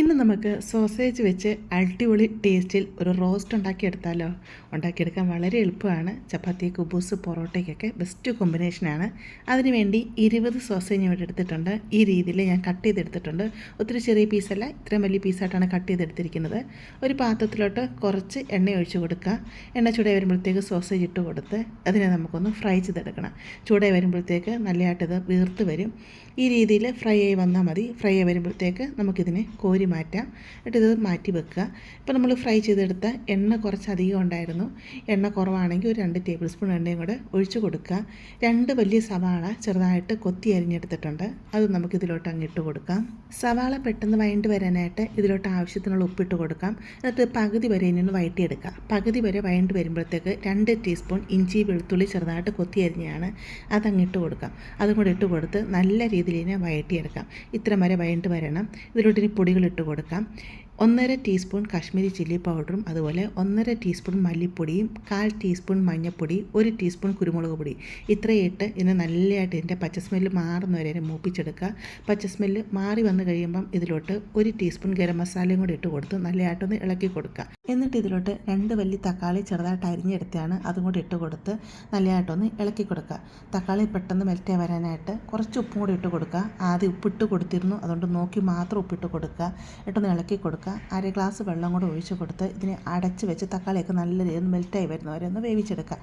ഇന്ന് നമുക്ക് സോസേജ് വെച്ച് അടിപൊളി ടേസ്റ്റിൽ ഒരു റോസ്റ്റ് ഉണ്ടാക്കിയെടുത്താലോ? ഉണ്ടാക്കിയെടുക്കാൻ വളരെ എളുപ്പമാണ്. ചപ്പാത്തി കുബൂസ് പൊറോട്ടയ്ക്കൊക്കെ ബെസ്റ്റ് കോമ്പിനേഷനാണ് അതിനുവേണ്ടി ഇരുപത് സോസേജ് ഇവിടെ എടുത്തിട്ടുണ്ട്. ഈ രീതിയിൽ ഞാൻ കട്ട് ചെയ്തെടുത്തിട്ടുണ്ട്. ഒത്തിരി ചെറിയ പീസല്ല ഇത്രയും വലിയ പീസായിട്ടാണ് കട്ട് ചെയ്തെടുത്തിരിക്കുന്നത്. ഒരു പാത്രത്തിലോട്ട് കുറച്ച് എണ്ണ ഒഴിച്ച് കൊടുക്കുക. എണ്ണ ചൂടായി വരുമ്പോഴത്തേക്ക് സോസേജ് ഇട്ട് കൊടുത്ത് അതിനെ നമുക്കൊന്ന് ഫ്രൈ ചെയ്തെടുക്കണം. ചൂടായി വരുമ്പോഴത്തേക്ക് നല്ലതായിട്ടത് വീർത്ത് വരും. ഈ രീതിയിൽ ഫ്രൈ ആയി വന്നാൽ മതി. ഫ്രൈ ആയി വരുമ്പോഴത്തേക്ക് നമുക്കിതിനെ കോരി മാറ്റാം എന്നിട്ട് ഇത് മാറ്റി വെക്കുക. ഇപ്പോൾ നമ്മൾ ഫ്രൈ ചെയ്തെടുത്ത എണ്ണ കുറച്ച് അധികം ഉണ്ടായിരുന്നു. എണ്ണ കുറവാണെങ്കിൽ ഒരു രണ്ട് ടേബിൾ സ്പൂൺ എണ്ണയും കൂടെ ഒഴിച്ചു കൊടുക്കുക. രണ്ട് വലിയ സവാള ചെറുതായിട്ട് കൊത്തി അരിഞ്ഞെടുത്തിട്ടുണ്ട്. അത് നമുക്ക് ഇതിലോട്ട് അങ്ങ് ഇട്ട് കൊടുക്കാം. സവാള പെട്ടെന്ന് വഴണ്ട് വരാനായിട്ട് ഇതിലോട്ട് ആവശ്യത്തിനുള്ള ഉപ്പിട്ട് കൊടുക്കാം. എന്നിട്ട് പകുതി വരെ ഇനി ഒന്ന് വഴറ്റിയെടുക്കുക പകുതി വരെ വഴണ്ട് വരുമ്പോഴത്തേക്ക് രണ്ട് ടീസ്പൂൺ ഇഞ്ചി വെളുത്തുള്ളി ചെറുതായിട്ട് കൊത്തി അരിഞ്ഞാണ് അതങ്ങ് ഇട്ട് കൊടുക്കാം അതും കൂടെ ഇട്ട് കൊടുത്ത് നല്ല രീതിയിൽ ഇതിനെ വഴറ്റിയെടുക്കാം ഇത്ര വരെ വഴണ്ട് വരണം. ഇതിലോട്ട് ഇനി പൊടികൾ ഇട്ട് കൊടുക്കാം. ഒന്നര ടീസ്പൂൺ കാശ്മീരി ചില്ലി പൗഡറും അതുപോലെ ഒന്നര ടീസ്പൂൺ മല്ലിപ്പൊടിയും കാൽ ടീസ്പൂൺ മഞ്ഞൾപ്പൊടി ഒരു ടീസ്പൂൺ കുരുമുളക് പൊടി. ഇത്രയും ഇട്ട് ഇതിനെ നല്ലതായിട്ട് ഇതിന്റെ പച്ച സ്മെല്ല് മാറുന്ന വരെ മൂപ്പിച്ചെടുക്കുക. പച്ച സ്മെല്ല് മാറി വന്നു കഴിയുമ്പം ഇതിലോട്ട് ഒരു ടീസ്പൂൺ ഗരം മസാലയും കൂടി ഇട്ട് കൊടുത്ത് നല്ലതായിട്ടൊന്ന് ഇളക്കി കൊടുക്കുക. എന്നിട്ട് ഇതിലോട്ട് രണ്ട് വലിയ തക്കാളി ചെറുതായിട്ട് അരിഞ്ഞെടുത്താണ് അതും കൂടി ഇട്ട് കൊടുത്ത് നല്ലതായിട്ടൊന്ന് ഇളക്കി കൊടുക്കുക. തക്കാളി പെട്ടെന്ന് മെൽറ്റായി വരാനായിട്ട് കുറച്ച് ഉപ്പും കൂടി ഇട്ട് കൊടുക്കുക. ആദ്യം ഉപ്പിട്ട് കൊടുത്തിരുന്നു. അതുകൊണ്ട് നോക്കി മാത്രം ഉപ്പിട്ട് കൊടുക്കുക. ഇട്ടൊന്ന് ഇളക്കി കൊടുക്കുക. അര ഗ്ലാസ് വെള്ളം കൂടെ ഒഴിച്ച് കൊടുത്ത് ഇതിനെ അടച്ച് വെച്ച് തക്കാളിയൊക്കെ നല്ല രീതിയിൽ മെൽറ്റായി വരുന്നവരെ ഒന്ന് വേവിച്ചെടുക്കുക.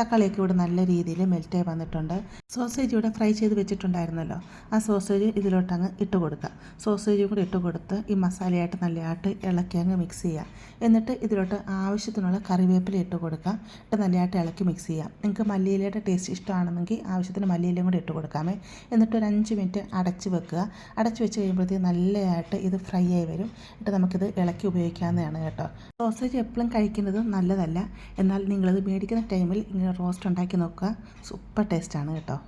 തക്കാളിയൊക്കെ ഇവിടെ നല്ല രീതിയിൽ മെൽറ്റായി വന്നിട്ടുണ്ട്. സോസേജ് ഇവിടെ ഫ്രൈ ചെയ്ത് വെച്ചിട്ടുണ്ടായിരുന്നല്ലോ. ആ സോസേജ് ഇതിലോട്ടങ്ങ് ഇട്ട് കൊടുക്കുക. സോസേജും കൂടി ഇട്ട് കൊടുത്ത് ഈ മസാലയായിട്ട് നല്ലതായിട്ട് ഇളക്കി അങ്ങ് മിക്സ് ചെയ്യുക. എന്നിട്ട് ഇതിലോട്ട് ആവശ്യത്തിനുള്ള കറിവേപ്പില ഇട്ട് കൊടുക്കുക എന്നിട്ട് നല്ലതായിട്ട് ഇളക്കി മിക്സ് ചെയ്യാം. നിങ്ങൾക്ക് മല്ലിയിലയുടെ ടേസ്റ്റ് ഇഷ്ടമാണെന്നെങ്കിൽ ആവശ്യത്തിന് മല്ലിയിലയും കൂടി ഇട്ട് കൊടുക്കാമേ. എന്നിട്ട് ഒരു അഞ്ച് മിനിറ്റ് അടച്ച് വെക്കുക. അടച്ച് വെച്ച് കഴിയുമ്പോഴത്തേക്ക് നല്ലതായിട്ട് ഇത് ഫ്രൈ ആയി വരും. എന്നിട്ട് നമുക്കിത് ഇളക്കി ഉപയോഗിക്കാവുന്നതാണ് കേട്ടോ. സോസേജ് എപ്പോഴും കഴിക്കുന്നത് നല്ലതല്ല. എന്നാൽ നിങ്ങളിത് മേടിക്കുന്ന ടൈമിൽ ഇങ്ങനെ റോസ്റ്റ് ഉണ്ടാക്കി നോക്കുക. സൂപ്പർ ടേസ്റ്റാണ് കേട്ടോ.